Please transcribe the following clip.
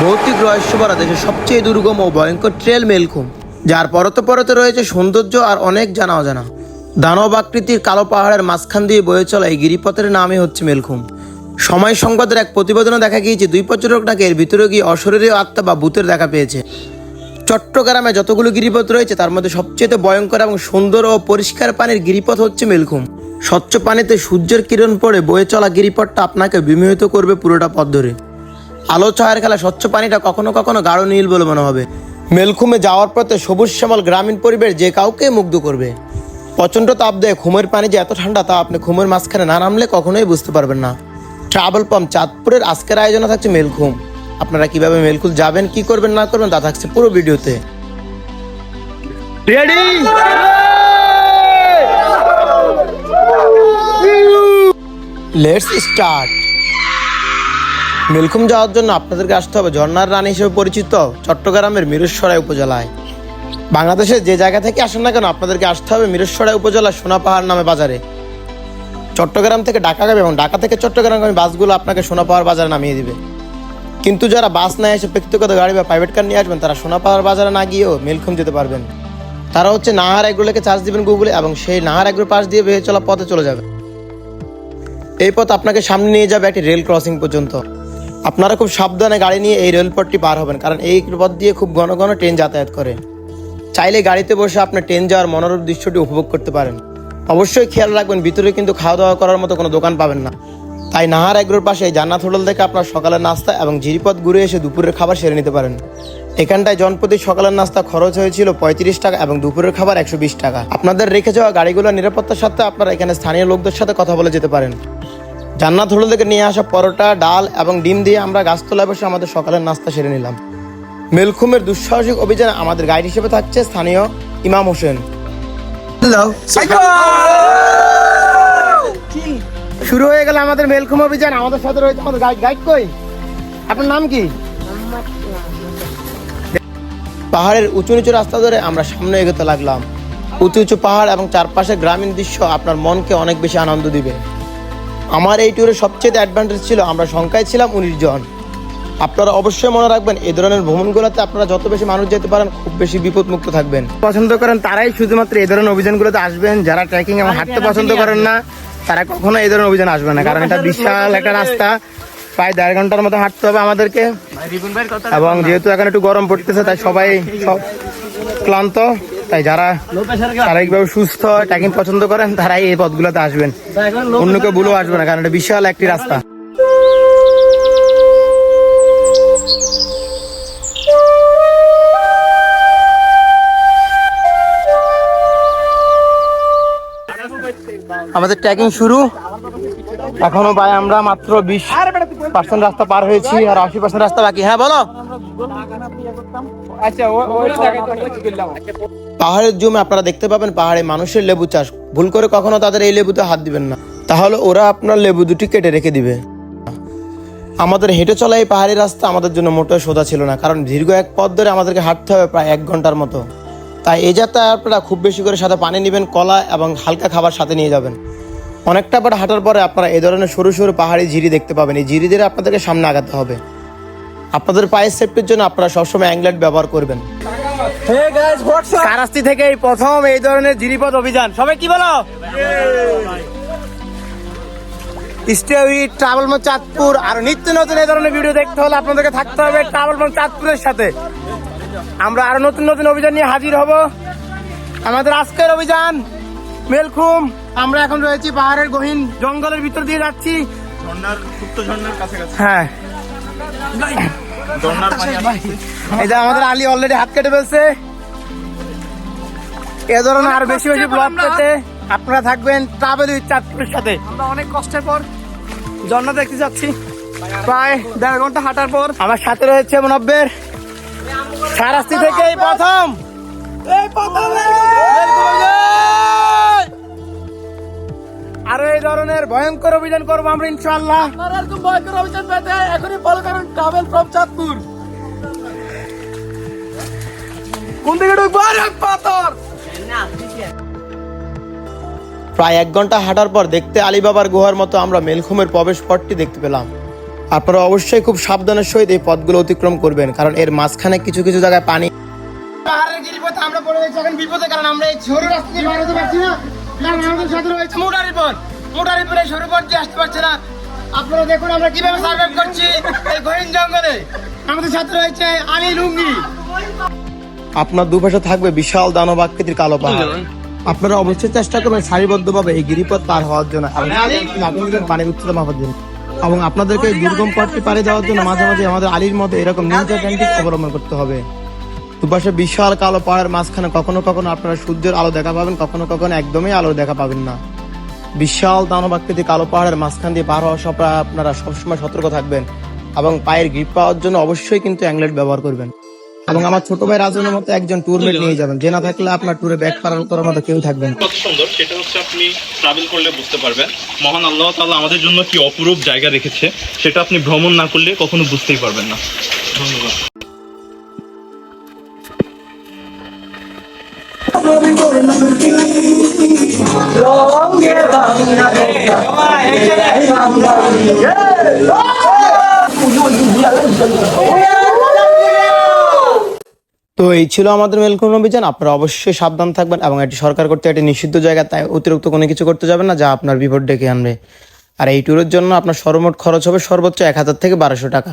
ভৌতিক রহস্য ভরা দেশের সবচেয়ে দুর্গম ও ভয়ঙ্কর ট্রেল মেলকুম যার পরতে পরতে রয়েছে সৌন্দর্য আর অনেক জানা অজানা। দানব আকৃতির কালো পাহাড়ের মাঝখান দিয়ে বয়ে চলা এই গিরিপথের নামই হচ্ছে মেলকুম সময় সংবাদের এক প্রতিবেদনে দেখা গিয়েছে, দুই পর্যটক নাকি এর ভিতরে গিয়ে অশরীরীয় আত্মা বা ভূতের দেখা পেয়েছে। চট্টগ্রামে যতগুলো গিরিপথ রয়েছে, তার মধ্যে সবচেয়ে ভয়ঙ্কর এবং সুন্দর ও পরিষ্কার পানির গিরিপথ হচ্ছে মেলকুম স্বচ্ছ পানিতে সূর্যের কিরণ পড়ে বয়ে চলা গিরিপথটা আপনাকে বিমোহিত করবে পুরোটা পথ ধরে। আলো ছায়ার খেলা স্বচ্ছ পানিটা কখনো কখনো গাঢ় নীল বলে মনে হবে। মেলখুমে যাওয়ার পথে সবুজ শ্যামল গ্রামীণ পরিবেশ যে কাউকে মুগ্ধ করবে। প্রচণ্ড তাপ দেয় ঘুমের পানি যে এত ঠান্ডা তা আপনি ঘুমের মাঝখানে না নামলে কখনোই বুঝতে পারবেন না। ট্রাভেল পাম্প চাঁদপুরের আজকের আয়োজনে থাকছে মেলখুম। আপনারা কীভাবে মেলকুল যাবেন কি করবেন না করবেন তা থাকছে পুরো ভিডিওতে। রেডি লেটস স্টার্ট মেলকুম যাওয়ার জন্য আপনাদেরকে আসতে হবে। ঝর্ণার রানী হিসেবে পরিচিত চট্টগ্রামের মিরসরাই উপজেলায়। বাংলাদেশের যে জায়গা থেকে আসেন না কেন, আপনাদেরকে আসতে হবে মিরসরাই উপজেলা সোনাপাহাড় নামে বাজারে। চট্টগ্রাম থেকে ঢাকা যাবে এবং ঢাকা থেকে চট্টগ্রামগামী বাসগুলো আপনাকে সোনাপাহাড় বাজারে নামিয়ে দিবে। কিন্তু যারা বাস না এসে ব্যক্তিগত গাড়ি বা প্রাইভেট কার নিয়ে আসবেন, তারা সোনাপাহাড় বাজারে না গিয়েও মেলখুম যেতে পারবেন। তারা হচ্ছে নাহার এগুলোকে চার্জ দিবেন গুগলে এবং সেই নাহার এগুলোর পাশ দিয়ে বেয়ে চলা পথে চলে যাবে। এই পথ আপনাকে সামনে নিয়ে যাবে একটি রেল ক্রসিং পর্যন্ত। আপনারা খুব সাবধানে গাড়ি নিয়ে এই রেলপথটি পার হবেন, কারণ এই পথ দিয়ে খুব ঘন ঘন ট্রেন যাতায়াত করে। চাইলে গাড়িতে বসে আপনার ট্রেন যাওয়ার মনোরম দৃশ্যটি উপভোগ করতে পারেন। অবশ্যই খেয়াল রাখবেন, ভিতরে কিন্তু খাওয়া দাওয়া করার মতো কোনো দোকান পাবেন না। তাই নাহার এগ্রোর পাশে জান্নাত হোটেল থেকে আপনার সকালের নাস্তা এবং জিরিপথ ঘুরে এসে দুপুরের খাবার সেরে নিতে পারেন। এখানটায় জনপ্রতি সকালের নাস্তা খরচ হয়েছিল পঁয়ত্রিশ টাকা এবং দুপুরের খাবার একশো বিশ টাকা। আপনাদের রেখে যাওয়া গাড়িগুলোর নিরাপত্তার সাথে আপনারা এখানে স্থানীয় লোকদের সাথে কথা বলে যেতে পারেন। জান্নাত হোটেল থেকে নিয়ে আসা পরোটা ডাল এবং ডিম দিয়ে আমরা গাছতলায় বসে আমাদের সকালের নাস্তা সেরে নিলাম। মেলখুমের দুঃসাহসিক অভিযানে আমাদের গাইড হিসেবে থাকছে স্থানীয় ইমাম হোসেন। শুরু হয়ে গেল আমাদের মেলখুম অভিযান। আমাদের সাথে রয়েছে আমাদের গাইড গাইড কই? আপনার নাম কি? পাহাড়ের উঁচু নিচু রাস্তা ধরে আমরা সামনে এগোতে লাগলাম। উঁচু উঁচু পাহাড় এবং চারপাশের গ্রামীণ দৃশ্য আপনার মনকে অনেক বেশি আনন্দ দিবে। আমার এই ট্যুরের সবচেয়ে অ্যাডভান্টেজ ছিল আমরা সংখ্যায় ছিলাম উনিশ জন। আপনারা অবশ্যই মনে রাখবেন এই ধরনের ভ্রমণগুলোতে আপনারা যত বেশি মানুষ যেতে পারেন খুব বেশি বিপদমুক্ত থাকবেন। পছন্দ করেন তারাই শুধুমাত্র এই ধরনের অভিযানগুলোতে আসবেন। যারা ট্রেকিং এবং হাঁটতে পছন্দ করেন না তারা কখনো এই ধরনের অভিযান আসবে না। কারণ এটা বিশাল একটা রাস্তা। প্রায় দেড় ঘণ্টার মতো হাঁটতে হবে আমাদেরকে। এবং যেহেতু এখন একটু গরম পড়তেছে তাই সবাই সব ক্লান্ত। তাই যারা শারীরিকভাবে সুস্থ ট্রেকিং পছন্দ করেন তারাই এই পথগুলোতে আসবেন। অন্য কেউ ভুলেও আসবে না কারণ এটা বিশাল একটি রাস্তা। আমাদের ট্রেকিং শুরু। এখনও ভাই আমরা মাত্র বিশ পার্সেন্ট রাস্তা পার হয়েছি আর আশি পার্সেন্ট রাস্তা বাকি। হ্যাঁ বলো। পাহাড়ের জমে আপনারা দেখতে পাবেন, পাহাড়ে মানুষের লেবু চাষ। ভুল করে কখনো তাদের এই লেবুতে হাত দিবেন না। তাহলে ওরা আপনার লেবু দুটি কেটে রেখে দিবে। আমাদের হেঁটে চলা এই পাহাড়ি রাস্তা আমাদের জন্য মোটেও সোজা ছিল না, কারণ দীর্ঘ এক পথ ধরে আমাদেরকে হাঁটতে হবে প্রায় এক ঘণ্টার মতো। তাই এই যাত্রায় আপনারা খুব বেশি করে সাথে পানি নেবেন, কলা এবং হালকা খাবার সাথে নিয়ে যাবেন। অনেকটা পর হাঁটার পরে আপনারা এই ধরনের সরু সরু পাহাড়ি ঝিরি দেখতে পাবেন। এই ঝিরি দিয়ে আপনাদেরকে সামনে আগাতে হবে। আপনাদের পায়ের সেফটির জন্য আপনারা সবসময় অ্যাংলেট ব্যবহার করবেন। কারাস্তি থেকে এই প্রথম এই ধরনের জিরিপথ অভিযান। সবাই কি বলো? স্টে উইথ ট্রাভেল মন চাঁদপুর। আর নিত্য নতুন এই ধরনের ভিডিও দেখতে হলে আপনাদেরকে থাকতে হবে ট্রাভেল মন চাঁদপুরের সাথে। আমরা আরও নতুন নতুন অভিযান নিয়ে হাজির হব। আমাদের আজকের অভিযান মেলখুম। আমরা এখন রয়েছি পাহাড়ের গহীন জঙ্গলের ভিতর দিয়ে যাচ্ছি। হ্যাঁ। এই যে আমাদের আলী অলরেডি হাত কেটে ফেলছে। এ ধরনের আর বেশি বেশি ব্লগ পেতে আপনারা থাকবেন ট্রাভেল উইথ চাঁদপুরের সাথে। আমরা অনেক কষ্টের পর ঝর্ণা দেখতে যাচ্ছি। প্রায় দেড় ঘণ্টা হাঁটার পর আমার সাথে রয়েছে মনব্বের। সারাস্তি থেকে এই প্রথম। এই প্রথম। আরও এই ধরনের ভয়ঙ্কর অভিযান করব আমরা ইনশাল্লাহ এরকম ভয়ঙ্কর অভিযান পেতে এখনই ফলো করুন ট্রাভেল ফ্রম চাঁদপুর কোন দিকে ঢুকবো? আরে পাথর! প্রায় এক ঘণ্টা হাঁটার পর দেখতে আলীবাবার গুহার মতো আমরা মেলখুমের প্রবেশ পথটি দেখতে পেলাম। আপনারা অবশ্যই খুব সাবধানের সহিত এই পথগুলো অতিক্রম করবেন কারণ এর মাঝখানে কিছু কিছু জায়গায় পানি পাহাড়ের গিরিপথে আমরা পড়ে গেছি এখন বিপদে কারণ আমরা এই সরু রাস্তা দিয়ে হতে পারছি না। সাথে রয়েছে? মোটারি পথ মোটারি পরে সরু পথ আসতে পারছে না? আপনারা দেখুন আমরা কীভাবে সার্ভাইভ করছি এই গহীন জঙ্গলে। আমাদের সাথে রয়েছে আলী লুঙ্গি। আপনার দুপাশে থাকবে বিশাল দানব আকৃতির কালো পাহাড়। আপনারা অবশ্যই চেষ্টা করবেন সারিবদ্ধভাবে এই গিরিপথ পার হওয়ার জন্য এবং পানির উচ্চতা মাপার জন্য এবং আপনাদেরকে দুর্গম পথটি পাড়ি দেওয়ার জন্য মাঝে মাঝে আমাদের আলীর মধ্যে এরকম ক্যান্টিক অবলম্বন করতে হবে। দুপাশে বিশাল কালো পাহাড়ের মাঝখানে কখনো কখনো আপনারা সূর্যের আলো দেখা পাবেন, কখনো কখনো একদমই আলো দেখা পাবেন না। বিশাল দানব আকৃতি কালো পাহাড়ের মাঝখান দিয়ে পার হওয়া সব আপনারা সবসময় সতর্ক থাকবেন এবং পায়ের গ্রিপ পাওয়ার জন্য অবশ্যই কিন্তু অ্যাংলেট ব্যবহার করবেন। এবং আমার ছোট ভাই রাজনের মতো একজন ট্যুরমেট নিয়ে যাবেন। যে না থাকলে আপনার ট্যুরে ব্যাক পারার করার মতো কেউ থাকবেন। কত সুন্দর, সেটা হচ্ছে আপনি ট্রাভেল করলে বুঝতে পারবেন। মহান আল্লাহ তাআলা আমাদের জন্য কি অপরূপ জায়গা রেখেছে, সেটা আপনি ভ্রমণ না করলে কখনো বুঝতেই পারবেন না। ধন্যবাদ। তো এই ছিল আমাদের মেলকোন অভিযান। আপনারা অবশ্যই সাবধান থাকবেন এবং এটি সরকার করতে একটি নিষিদ্ধ জায়গা তাই অতিরিক্ত কোনো কিছু করতে যাবেন না, যা আপনার বিপদ ডেকে আনবে। আর এই ট্যুরের জন্য আপনার সর্বমোট খরচ হবে সর্বোচ্চ এক হাজার থেকে বারোশো টাকা।